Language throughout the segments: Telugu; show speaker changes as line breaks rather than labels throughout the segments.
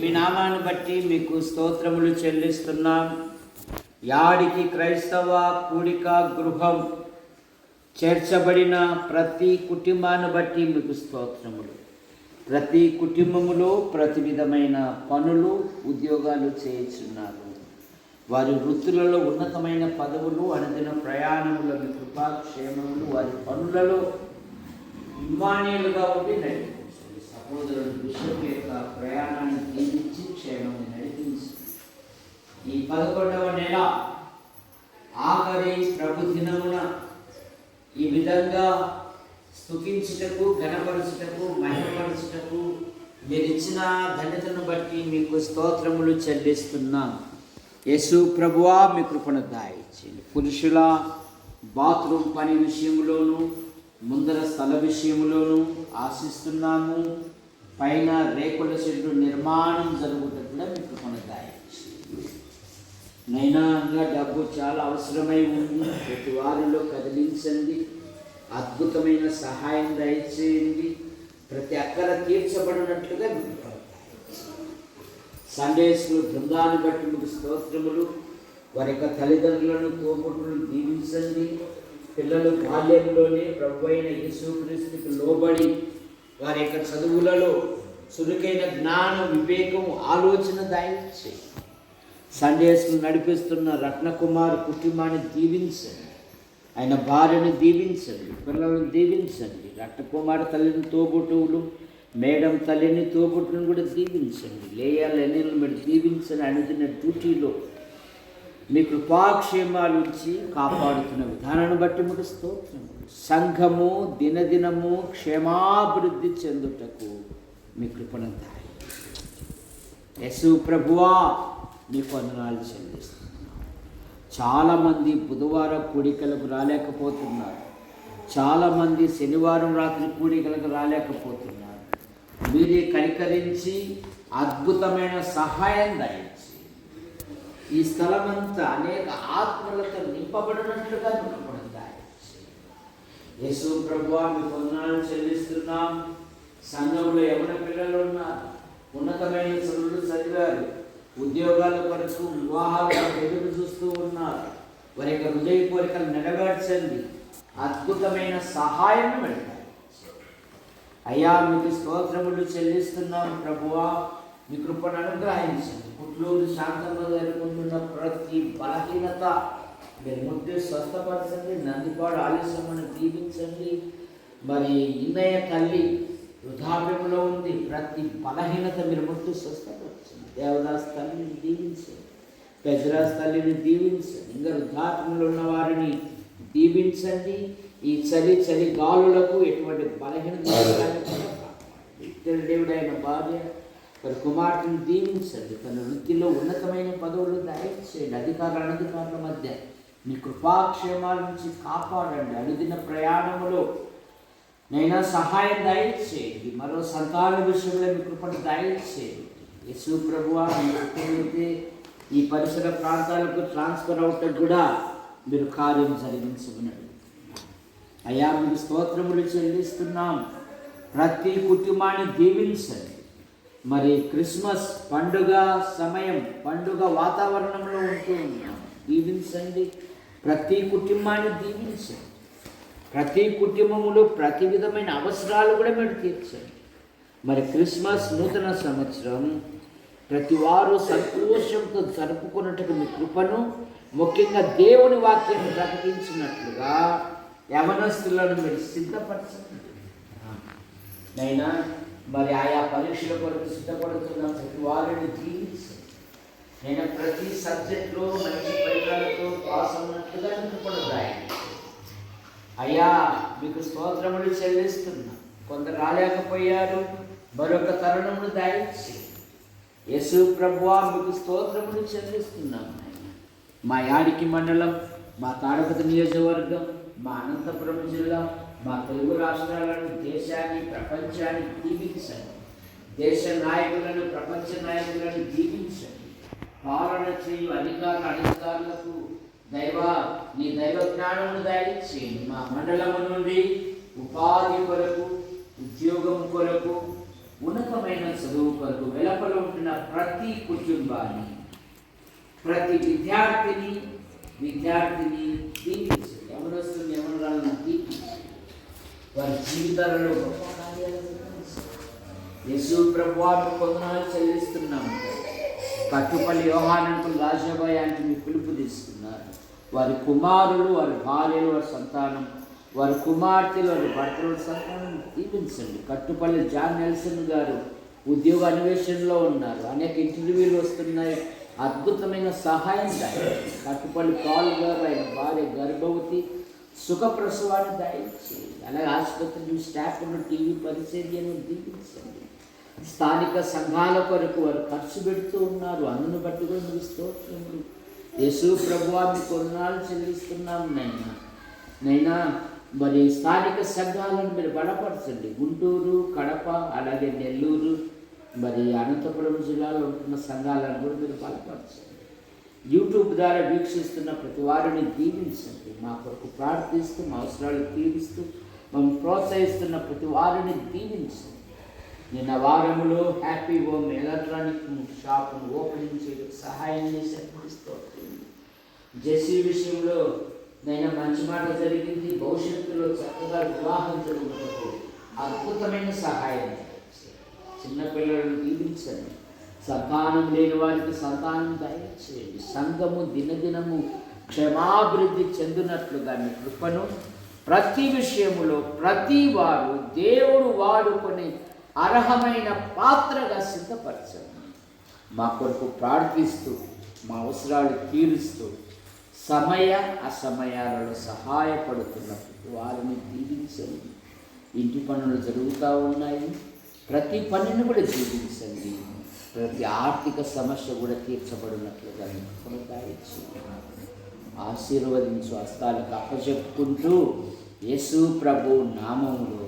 మీ నామాన్ని బట్టి మీకు స్తోత్రములు చెల్లిస్తున్నాం. యాడికి క్రైస్తవ కూడిక గృహం చేర్చబడిన ప్రతి కుటుంబాన్ని బట్టి మీకు స్తోత్రములు. ప్రతి కుటుంబములో ప్రతి విధమైన పనులు ఉద్యోగాలు చేయించున్నారు. వారి వృత్తులలో ఉన్నతమైన పదవులు అనుదిన ప్రయాణముల మీ కృపాక్షేమములు వారి పనులలో ఇమానీయులుగా ఉండి నడిపి పదకొండవ నెల. ఆఖరి ప్రభు దినమున ఈ విధంగా స్థుతించుటకు ఘనపరచుటకు మహిమపరచుటకు మీరు ఇచ్చిన ధన్యతను బట్టి మీకు స్తోత్రములు చెల్లిస్తున్నాం. యేసు ప్రభువా మీ కృపను దాయిచ్చింది పురుషుల బాత్రూమ్ పని విషయంలోనూ ముందర స్థల విషయంలోనూ ఆశిస్తున్నాము. పైన రేకుల షెడ్డు నిర్మాణం జరుగుతుంది కూడా మీ కృపణ నైనా డబ్బు చాలా అవసరమై ఉంది. ప్రతి వారిలో కదిలించండి. అద్భుతమైన సహాయం దయచేయండి. ప్రతి అక్కర తీర్చబడినట్లుగా సందేశులు బృందాన్ని బట్టి మీకు స్తోత్రములు. వారి యొక్క తల్లిదండ్రులను తోబుట్టులను దీవించండి. పిల్లలు బాల్యంలోనే ప్రభు అయిన యేసుక్రీస్తుకి లోబడి వారి యొక్క చదువులలో చురుకైన జ్ఞానం వివేకం ఆలోచన దాయించే సండే నడిపిస్తున్న రత్నకుమార్ కుటుంబాన్ని దీవించండి. ఆయన భార్యను దీవించండి పిల్లలను దీవించండి. రత్నకుమార్ తల్లిని తోబుట్టువులు మేడం తల్లిని తోబుట్టును కూడా దీవించండి. లేయా లెనిల్ మీరు దీవించండి అనుదిన డ్యూటీలో మీ కృపాక్షేమాలు ఇచ్చి కాపాడుతున్న విధానాన్ని బట్టి మీకు స్తోత్రములు సంఘము దినదినము క్షేమాభివృద్ధి చెందుటకు మీ కృపణ దారి. యశు ప్రభువా మీకు వందనాలు చెల్లిస్తున్నాం చాలామంది బుధవారం కూడికలకు రాలేకపోతున్నారు. చాలామంది శనివారం రాత్రి కూడికలకు రాలేకపోతున్నారు. మీరే కనికరించి అద్భుతమైన సహాయం దయించి ఈ స్థలమంతా అనేక ఆత్మలతో నింపబడినట్లుగా నింపబడి దయచి యేసు ప్రభు మీ వందనాలు చెల్లిస్తున్నాం. సంఘంలో ఎవరి పిల్లలు ఉన్నారు. ఉన్నతమైన చదువులు చదివారు. ఉద్యోగాల కొరకు వివాహాల కొరకు ఎదురు చూస్తూ ఉన్నారు. వారి యొక్క హృదయ కోరికలు నెరవేర్చండి. అద్భుతమైన సహాయం పెడతారు అయ్యా మీకు స్తోత్రములు చెల్లిస్తున్నాం ప్రభువా. మీ కృపను అనుగ్రహించండి. పుట్లూరు శాంతంగా జరుగుతున్న ప్రతి బలహీనత మీరు ముట్టి స్వస్థపరచండి. నందిపాడు ఆలస్యమని దీవించండి. మరి ఇన్నయ్య తల్లి వృద్ధాప్యంలో ఉంది. ప్రతి బలహీనత మీరు ముట్టి స్వస్థపరచండి. దేవదాస్ తల్లిని దీవించండి. పెజరాస్ తల్లిని దీవించండి. ఇంకా వృద్ధాప్యంలో ఉన్న వారిని దీవించండి. ఈ చలి చలి గాలులకు ఎటువంటి బలహీనత దేవుడైన భార్య తన కుమార్తెను దీవించండి. తన వృత్తిలో ఉన్నతమైన పదవులు దయచేయండి అధికారుల అనధికారుల మధ్య మీ కృపాక్షేమాల నుంచి కాపాడండి. అనుదిన ప్రయాణములో నైనా సహాయం దయచేయండి. మరో సంతాన విషయంలో మీ కృపను దయచేయండి. యేసు ప్రభువా మీ ఈ పరిసర ప్రాంతాలకు ట్రాన్స్ఫర్ అవటం కూడా మీరు కార్యం జరిగించుకున్నాడు అయ్యా మీరు స్తోత్రములు చెల్లిస్తున్నాం. ప్రతి కుటుంబాన్ని దీవించండి. మరి క్రిస్మస్ పండుగ సమయం పండుగ వాతావరణంలో ఉంటూ ఉన్నాం. దీవించండి. ప్రతి కుటుంబాన్ని దీవించండి. ప్రతి కుటుంబంలో ప్రతి విధమైన అవసరాలు కూడా మీరు తీర్చండి. మరి క్రిస్మస్ నూతన సంవత్సరం ప్రతి వారు సంతోషంతో జరుపుకున్నట్టుగా మీ కృపను ముఖ్యంగా దేవుని వాక్యాన్ని ప్రకటించినట్లుగా యవనస్తులను మీరు సిద్ధపరచండి. నైనా మరి ఆయా పరీక్షల కొరకు సిద్ధపడుతున్నాం ప్రతి వారిని దీవించండి. నేను ప్రతి సబ్జెక్ట్లో మంచి ఫలితాలతో పాస్ అన్నట్లుగా నిలబడి అయ్యా మీకు స్తోత్రములు చెల్లిస్తున్నా. కొందరు రాలేకపోయారు మరొక తరుణమును దాయించి. యేసు ప్రభువా మీకు స్తోత్రములు చెల్లిస్తున్నాం మా యాడికి మండలం మా తాడపతి నియోజకవర్గం మా అనంతపురం జిల్లా మా తెలుగు రాష్ట్రాలను దేశాన్ని ప్రపంచాన్ని దీవించండి. దేశ నాయకులను ప్రపంచ నాయకులను దీవించండి. పాలన చేయు అధికార అధికారులకు దైవ నీ దైవ జ్ఞానమును దయచి మా మండలము నుండి ఉపాధి కొరకు ఉద్యోగం కొరకు ఉన్నతమైన చదువు కొరకు వెలపల ఉంటున్న ప్రతి కుటుంబాన్ని ప్రతి విద్యార్థిని విద్యార్థిని దీవించండి ఎవరొస్తుంది ఎవరు రాలని దీవించండి వారి జీవితాలలో గొప్ప కార్యాలు జరిగించండి. యేసు ప్రభువాకు కొందనాలు చెల్లిస్తున్నాము. కట్టుపల్లి యోహానంకు లాజబాయ్ మీ పిలుపు తీసుకున్నారు. వారి కుమారులు వారి భార్యలు వారి సంతానం వారి కుమార్తెలు వారి భర్తల సంతానం దీవించండి. కట్టుపల్లి జాన్ నెల్సన్ గారు ఉద్యోగ అన్వేషణలో ఉన్నారు. అనేక ఇంటర్వ్యూలు వస్తున్నాయి. అద్భుతమైన సహాయం దయచేయండి కట్టుపల్లి పాల్ గారు ఆయన భార్య గర్భవతి సుఖప్రసవాన్ని దయచేయండి అలాగే ఆసుపత్రి స్టాఫ్ ఉన్న టీవీ పరిచర్యను దీపించండి స్థానిక సంఘాల కొరకు వారు ఖర్చు పెడుతూ ఉన్నారు. అందును బట్టి కూడా మీకు స్తోత్రములు. యేసు ప్రభువా మీ కొన్నాళ్ళు చెల్లిస్తున్నాం నైనా. నైనా మరి స్థానిక సంఘాలను మీరు బలపరచండి. గుంటూరు కడప అలాగే నెల్లూరు మరి అనంతపురం జిల్లాలో ఉంటున్న సంఘాలను కూడా మీరు బలపరచండి. యూట్యూబ్ ద్వారా వీక్షిస్తున్న ప్రతి వారిని దీవించండి. మా కొరకు ప్రార్థిస్తూ మా అవసరాలు తీరుస్తూ మమ్మల్ని ప్రోత్సహిస్తున్న ప్రతి వారిని దీవించండి. నిన్న వారములో హ్యాపీ హోమ్ ఎలక్ట్రానిక్ షాప్ను ఓపెనింగ్ చేయడానికి సహాయం చేసినప్పుడు జెస్సీ విషయంలో నైనా మంచి మాట జరిగింది. భవిష్యత్తులో చక్కగా వివాహం జరుగుతుంది అద్భుతమైన సహాయం చిన్నపిల్లలను దీవించండి. సంతానం లేని వారికి సంతానం దయచేయండి. సంఘము దినదినము క్షమాభివృద్ధి చెందినట్లుగా మీ కృపను ప్రతి విషయములో ప్రతి వారు దేవుడు వాడుకునే అర్హమైన పాత్రగా సిద్ధపరచండి. మా కొరకు ప్రార్థిస్తూ మా అవసరాలు తీరుస్తూ సమయ అసమయాలలో సహాయపడుతున్న వారిని దీవించండి. ఇంటి పనులు జరుగుతూ ఉన్నాయి. ప్రతి పనిని కూడా జీవించండి. ప్రతి ఆర్థిక సమస్య కూడా తీర్చబడినట్లుగా కొనసాగించు ఆశీర్వదించు హస్తాలకు అప్పచెప్పుకుంటూ యేసు ప్రభు నామంలో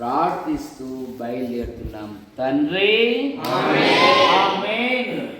ప్రార్థిస్తూ బయలుదేరుతున్నాం. తండ్రి ఆమేన్.